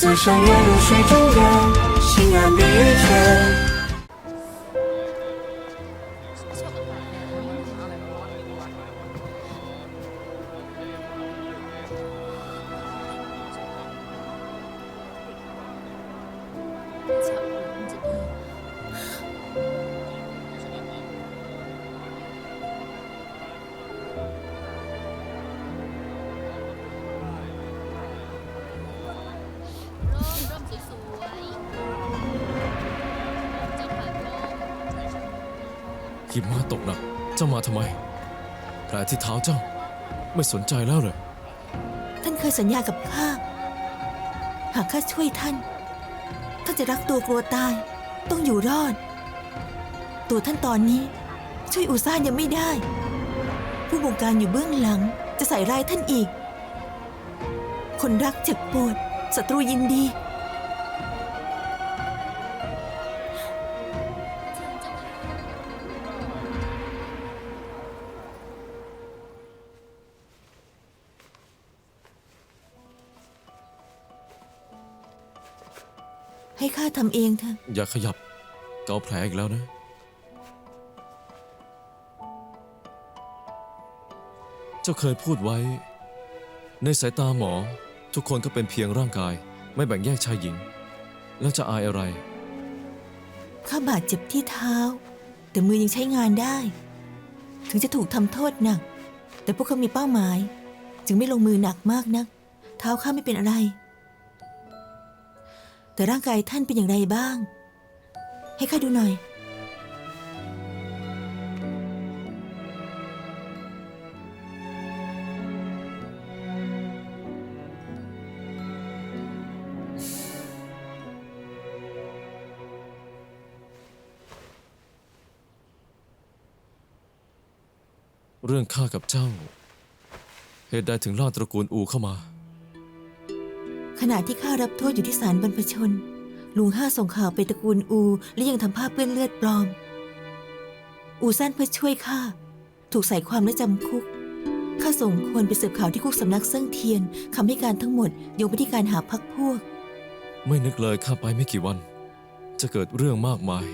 此生犹如水中月，心安理却。ร่ หิมะตกหนัก เจ้ามาทำไมแผลที่เท้าเจ้า ไม่สนใจแล้วเลยท่านเคยสัญญากับข้า หากข้าช่วยท่าน ท่านจะรักตัวกลัวตาย ต้องอยู่รอด ตัวท่านตอนนี้ ช่วยอูซ่านยังไม่ได้ ผู้บงการอยู่เบื้องหลังจะใส่ร้ายท่านอีก คนรักเจ็บปวดศัตรูยินดี ให้ข้าทำเองเถอะ อย่าขยับเกาแผลอีกแล้วนะ เจ้าเคยพูดไว้ ในสายตาหมอ ทุกคนก็เป็นเพียงร่างกาย ไม่แบ่งแยกชายหญิง แล้วจะอายอะไร ข้าบาดเจ็บที่เท้า แต่มือยังใช้งานได้ ถึงจะถูกทำโทษหนัก แต่พวกเขามีเป้าหมาย จึงไม่ลงมือหนักมากนัก เท้าข้าไม่เป็นอะไร แต่ร่างกายท่านเป็นอย่างไรบ้าง ให้ข้าดูหน่อย เรื่องข้ากับเจ้า เหตุใดถึงล่าตระกูลอูเข้ามา ขณะที่ข้ารับโทษอยู่ที่ศาลบรรพชน ลุงห้าส่งข่าวไปตระกูลอู และยังทำภาพเปื้อนเลือดปลอม อูสั้นเพื่อช่วยข้าถูกใส่ความและจำคุกข้าส่งคนไปสืบข่าวที่คุกสำนักเซิ่งเทียนคำให้การทั้งหมดโยงไปที่การหาพักพวก ไม่นึกเลยข้าไปไม่กี่วัน จะเกิดเรื่องมากมาย